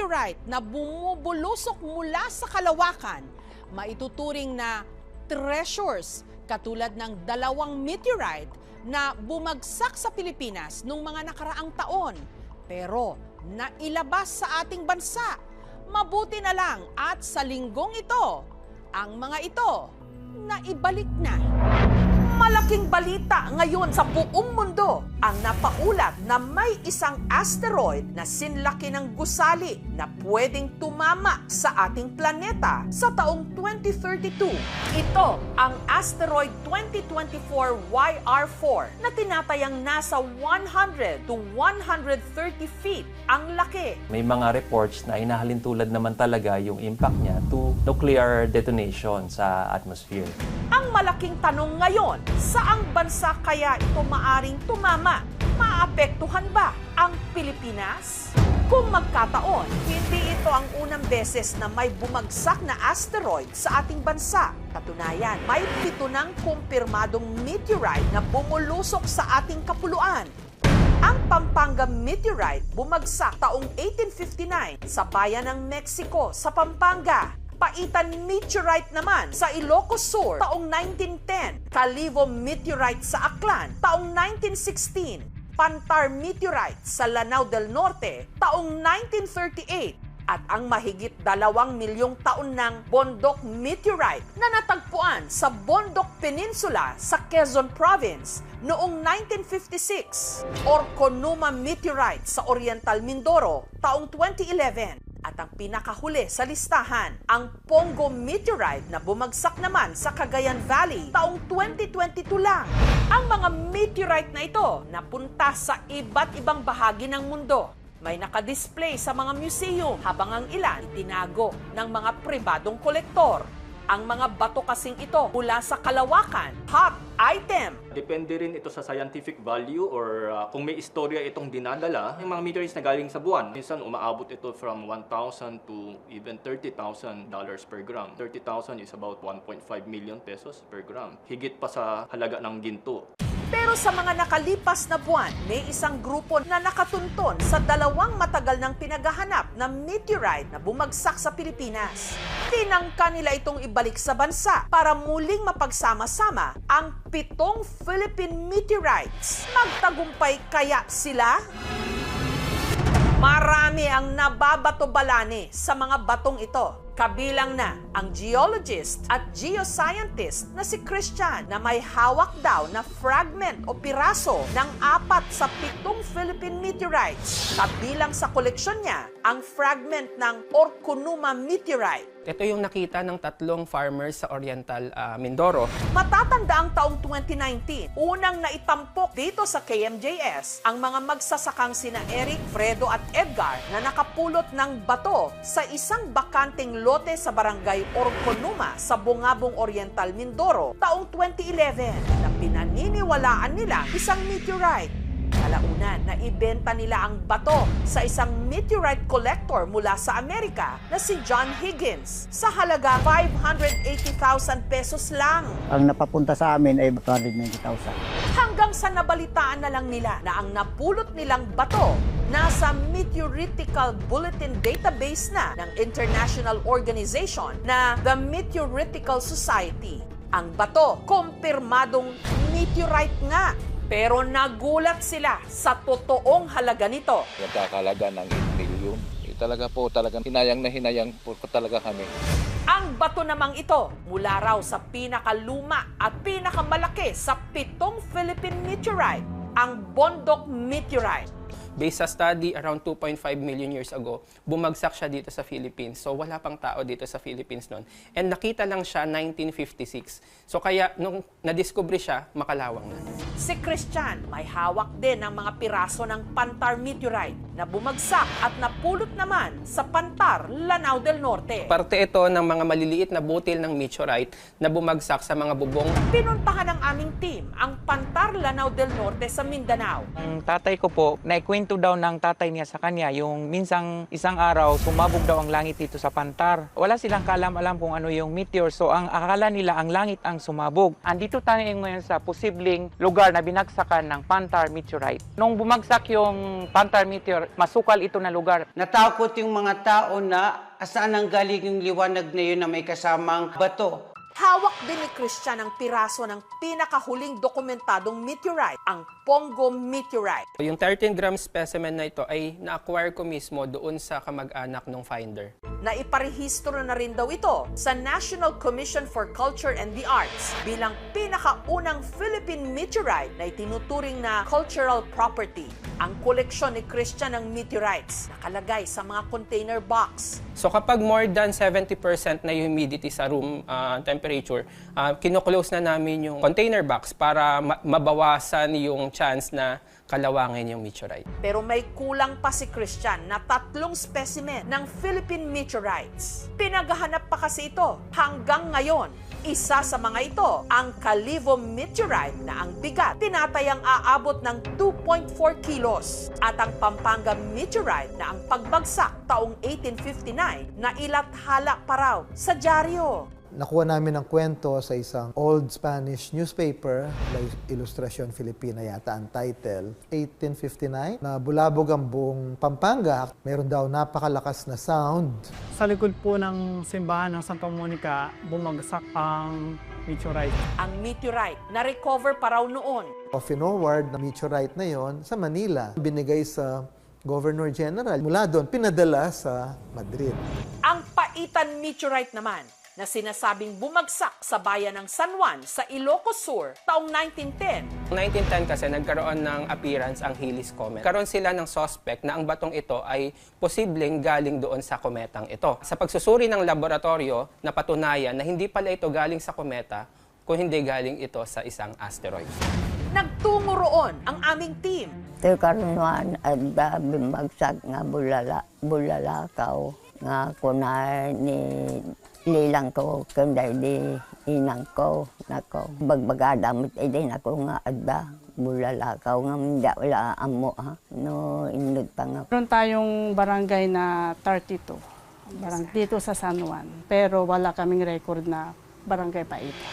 meteorite na bumubulusok mula sa kalawakan, maituturing na treasures katulad ng dalawang meteorite na bumagsak sa Pilipinas noong mga nakaraang taon pero nailabas sa ating bansa. Mabuti na lang at sa linggong ito, ang mga ito naibalik na. Malaking balita ngayon sa buong mundo ang napaulat na may isang asteroid na sinlaki ng gusali na pwedeng tumama sa ating planeta sa taong 2032. Ito ang asteroid 2024 YR4 na tinatayang nasa 100 to 130 feet ang laki. May mga reports na inahalin tulad naman talaga yung impact niya to nuclear detonation sa atmosphere. Ang malaking tanong ngayon, saang bansa kaya ito maaring tumama? Maapektuhan ba ang Pilipinas? Kung magkataon, hindi ito ang unang beses na may bumagsak na asteroid sa ating bansa. Katunayan, may pito ng kumpirmadong meteorite na bumulusok sa ating kapuluan. Ang Pampanga meteorite bumagsak taong 1859 sa bayan ng Mexico sa Pampanga. Paitan meteorite naman sa Ilocos Sur taong 1910. Calivo meteorite sa Aklan taong 1916. Pantar meteorite sa Lanao del Norte taong 1938 at ang mahigit dalawang milyong taon ng Bondok Meteorite na natagpuan sa Bondok Peninsula sa Quezon Province noong 1956. Orconuma Meteorite sa Oriental Mindoro taong 2011. At ang pinakahuli sa listahan, ang Pongo Meteorite na bumagsak naman sa Cagayan Valley taong 2022 lang. Ang mga meteorite na ito napunta sa iba't ibang bahagi ng mundo. May nakadisplay sa mga museum habang ang ilan tinago ng mga pribadong kolektor. Ang mga bato kasing ito mula sa kalawakan, hot item, Depende rin ito sa scientific value or uh, kung may istorya itong dinadala. Yung mga meteorites na galing sa buwan, minsan umaabot ito from 1,000 to even 30,000 dollars per gram. 30,000 is about 1.5 million pesos per gram. Higit pa sa halaga ng ginto. Pero sa mga nakalipas na buwan, may isang grupo na nakatunton sa dalawang matagal ng pinaghahanap na meteorite na bumagsak sa Pilipinas. Tinangka nila itong ibalik sa bansa para muling mapagsama-sama ang pitong Philippine meteorites. Magtagumpay kaya sila? Marami ang nababato-balani sa mga batong ito. Kabilang na ang geologist at geoscientist na si Christian na may hawak daw na fragment o piraso ng apat sa pitong Philippine meteorites. Kabilang sa koleksyon niya ang fragment ng Orconuma meteorite. Ito yung nakita ng tatlong farmers sa Oriental ah, Mindoro. Matatanda ang taong 2019, unang naitampok dito sa KMJS ang mga magsasakang sina Eric, Fredo at Edgar na nakapulot ng bato sa isang bakanteng lote sa barangay Orconuma sa Bungabong Oriental, Mindoro taong 2011 na pinaniniwalaan nila isang meteorite. Kalaunan na ibenta nila ang bato sa isang meteorite collector mula sa Amerika na si John Higgins sa halaga 580,000 pesos lang. Ang napapunta sa amin ay 290,000. Hanggang sa nabalitaan na lang nila na ang napulot nilang bato nasa Meteoritical Bulletin Database na ng international organization na the Meteoritical Society. Ang bato, kumpirmadong meteorite nga. Pero nagulat sila sa totoong halaga nito. nagkakalaga ng 8 million. Eh, talaga po, talagang hinayang na hinayang po talaga kami. Ang bato namang ito mula raw sa pinakaluma at pinakamalaki sa pitong Philippine meteorite, ang Bondok Meteorite. Based sa study, around 2.5 million years ago, bumagsak siya dito sa Philippines. So wala pang tao dito sa Philippines noon. And nakita lang siya 1956. So kaya nung nadiscover siya, makalawang na. Si Christian may hawak din ng mga piraso ng Pantar meteorite na bumagsak at napulot naman sa Pantar, Lanao del Norte. Parte ito ng mga maliliit na butil ng meteorite na bumagsak sa mga bubong Pinuntahan ng aming team ang Pantar, Lanao del Norte sa Mindanao. Ang tatay ko po, naikwento daw ng tatay niya sa kanya yung minsang isang araw sumabog daw ang langit dito sa Pantar. Wala silang kaalam-alam kung ano yung meteor so ang akala nila ang langit ang sumabog. Andito tayo ngayon sa posibleng lugar na binagsakan ng Pantar meteorite. Nung bumagsak yung Pantar meteor, masukal ito na lugar. Natakot yung mga tao na saan ang galing yung liwanag na yun na may kasamang bato. Hawak din ni Christian ang piraso ng pinakahuling dokumentadong meteorite, ang Pongo Meteorite. Yung 13 gram specimen na ito ay na-acquire ko mismo doon sa kamag-anak ng finder. na iparehistro na rin daw ito sa National Commission for Culture and the Arts bilang pinakaunang Philippine meteorite na itinuturing na cultural property. Ang koleksyon ni Christian ng meteorites nakalagay sa mga container box. So kapag more than 70% na yung humidity sa room ah, temperature, uh, kino-close na namin yung container box para ma- mabawasan yung chance na kalawangin yung meteorite. Pero may kulang pa si Christian na tatlong specimen ng Philippine meteorites. Pinaghahanap pa kasi ito hanggang ngayon. Isa sa mga ito, ang Calivo meteorite na ang bigat tinatayang aabot ng 2.4 kilos at ang Pampanga meteorite na ang pagbagsak taong 1859 na ilathala pa raw sa dyaryo. Nakuha namin ang kwento sa isang old Spanish newspaper, La Ilustración Filipina yata ang title, 1859, na bulabog ang buong Pampanga. Meron daw napakalakas na sound. Sa likod po ng simbahan ng Santa Monica, bumagsak ang meteorite. Ang meteorite na-recover pa raw noon Off-forward na meteorite na yon sa Manila. Binigay sa Governor General. Mula doon, pinadala sa Madrid. Ang Paitan Meteorite naman na sinasabing bumagsak sa bayan ng San Juan sa Ilocos Sur taong 1910. 1910 kasi nagkaroon ng appearance ang Halley's Comet. Karoon sila ng suspect na ang batong ito ay posibleng galing doon sa kometang ito. Sa pagsusuri ng laboratorio, napatunayan na hindi pala ito galing sa kometa, kung hindi galing ito sa isang asteroid. Nagtungo roon ang aming team. Te karunuan adda bimbagsak nga bulala bulalakaw nga kuna ni lilang ko kanday di inang ko nako bagbagadamot ay din ako nga adda bulalakaw nga hindi wala amo ha no indot pa nga Meron tayong barangay na 32, barang dito sa San Juan. Pero wala kaming record na barangay pa ito.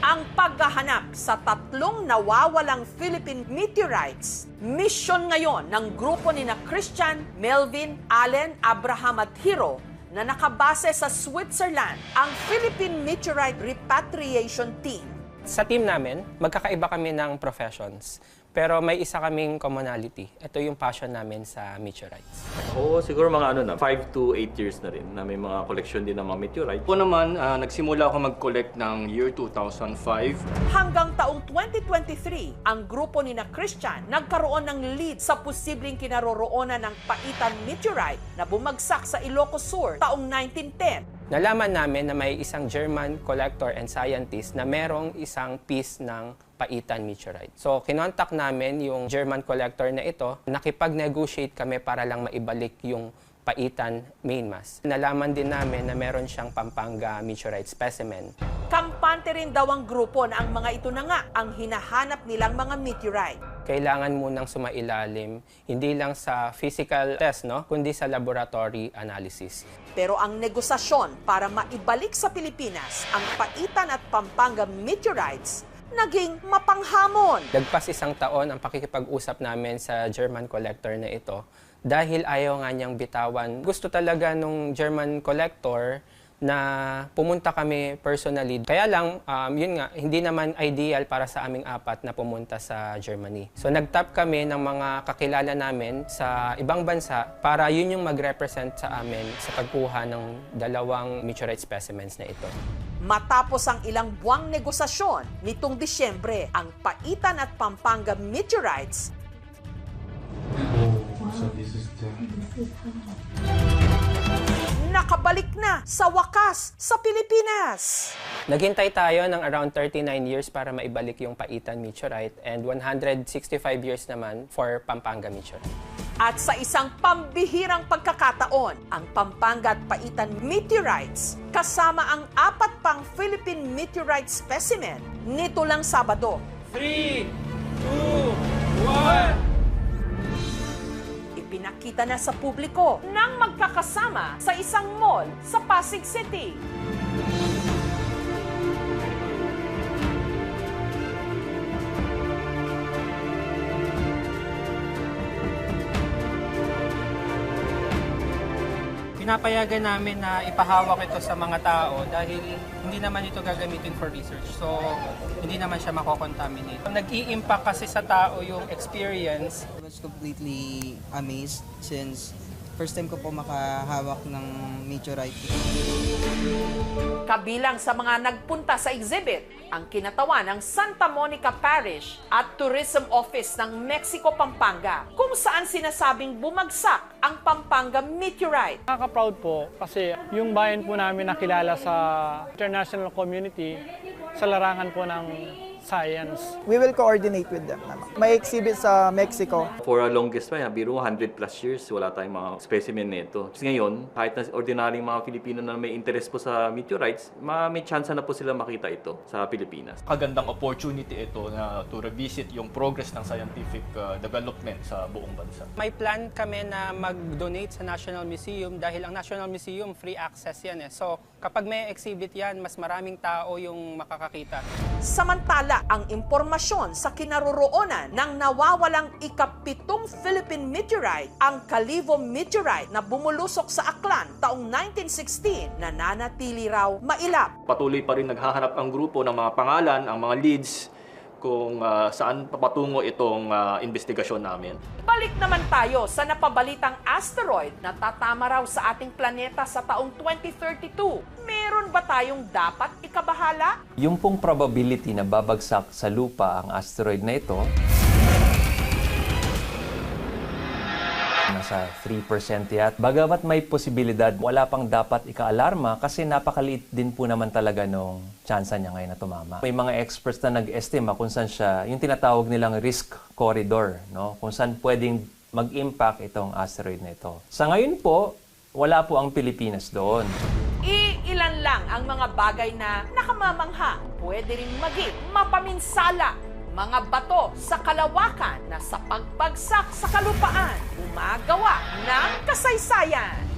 Ang paghahanap sa tatlong nawawalang Philippine meteorites, mission ngayon ng grupo ni na Christian, Melvin, Allen, Abraham at Hiro na nakabase sa Switzerland, ang Philippine Meteorite Repatriation Team. Sa team namin, magkakaiba kami ng professions. Pero may isa kaming commonality. Ito yung passion namin sa meteorites. Oo, siguro mga ano na, 5 to 8 years na rin na may mga collection din ng mga meteorite. Ako naman, ah, nagsimula ako mag-collect ng year 2005. Hanggang taong 2023, ang grupo ni na Christian nagkaroon ng lead sa posibleng kinaroroonan ng Paitan Meteorite na bumagsak sa Ilocos Sur taong 1910. Nalaman namin na may isang German collector and scientist na merong isang piece ng Paitan meteorite. So, kinontak namin yung German collector na ito. Nakipag-negotiate kami para lang maibalik yung Paitan main mass. Nalaman din namin na meron siyang Pampanga meteorite specimen. Kampante rin daw ang grupo na ang mga ito na nga ang hinahanap nilang mga meteorite. Kailangan munang sumailalim, hindi lang sa physical test, no? kundi sa laboratory analysis. Pero ang negosasyon para maibalik sa Pilipinas ang Paitan at Pampanga meteorites naging mapanghamon. Lagpas isang taon ang pakikipag-usap namin sa German collector na ito dahil ayaw nga niyang bitawan. Gusto talaga nung German collector na pumunta kami personally. Kaya lang, um, yun nga, hindi naman ideal para sa aming apat na pumunta sa Germany. So nag-tap kami ng mga kakilala namin sa ibang bansa para yun yung mag-represent sa amin sa pagkuha ng dalawang meteorite specimens na ito. Matapos ang ilang buwang negosasyon nitong Disyembre, ang Paitan at Pampanga meteorites nakabalik na sa wakas sa Pilipinas. Naghintay tayo ng around 39 years para maibalik yung Paitan meteorite and 165 years naman for Pampanga meteorite. At sa isang pambihirang pagkakataon, ang Pampanga at Paitan meteorites kasama ang apat pang Philippine meteorite specimen nito lang Sabado. 3, 2, 1... Ipinakita na sa publiko nang magkakasama sa isang mall sa Pasig City. Pinapayagan namin na ipahawak ito sa mga tao dahil hindi naman ito gagamitin for research. So, hindi naman siya mako-contaminate. Nag-i-impact kasi sa tao yung experience I was completely amazed since first time ko po makahawak ng meteorite. Kabilang sa mga nagpunta sa exhibit, ang kinatawan ng Santa Monica Parish at Tourism Office ng Mexico, Pampanga, kung saan sinasabing bumagsak ang Pampanga meteorite. Nakaka-proud po kasi yung bayan po namin nakilala sa international community sa larangan po ng science. We will coordinate with them. naman. May exhibit sa Mexico. For a longest time, biro 100 plus years, wala tayong mga specimen nito. Kasi ngayon, kahit na ordinaryong mga Filipino na may interest po sa meteorites, ma- may chance na po sila makita ito sa Pilipinas. Kagandang opportunity ito na to revisit yung progress ng scientific uh, development sa buong bansa. May plan kami na mag-donate sa National Museum dahil ang National Museum free access yan eh. So kapag may exhibit yan, mas maraming tao yung makakakita. Samantala, ang impormasyon sa kinaroroonan ng nawawalang ikapitong Philippine meteorite, ang Calivo meteorite na bumulusok sa Aklan taong 1916, nananatili raw mailap. Patuloy pa rin naghahanap ang grupo ng mga pangalan, ang mga leads, kung uh, saan papatungo itong uh, investigasyon namin. Balik naman tayo sa napabalitang asteroid na tatama raw sa ating planeta sa taong 2032. Meron ba tayong dapat ikabahala? Yung pong probability na babagsak sa lupa ang asteroid na ito, nasa 3% yat. Bagamat may posibilidad, wala pang dapat ikaalarma kasi napakaliit din po naman talaga nung tsansa niya ngayon na tumama. May mga experts na nag-estima kung saan siya, yung tinatawag nilang risk corridor, no? kung saan pwedeng mag-impact itong asteroid na ito. Sa ngayon po, wala po ang Pilipinas doon. Ang mga bagay na nakamamangha. Pwede rin maging mapaminsala. Mga bato sa kalawakan na sa pagbagsak sa kalupaan, gumagawa ng kasaysayan.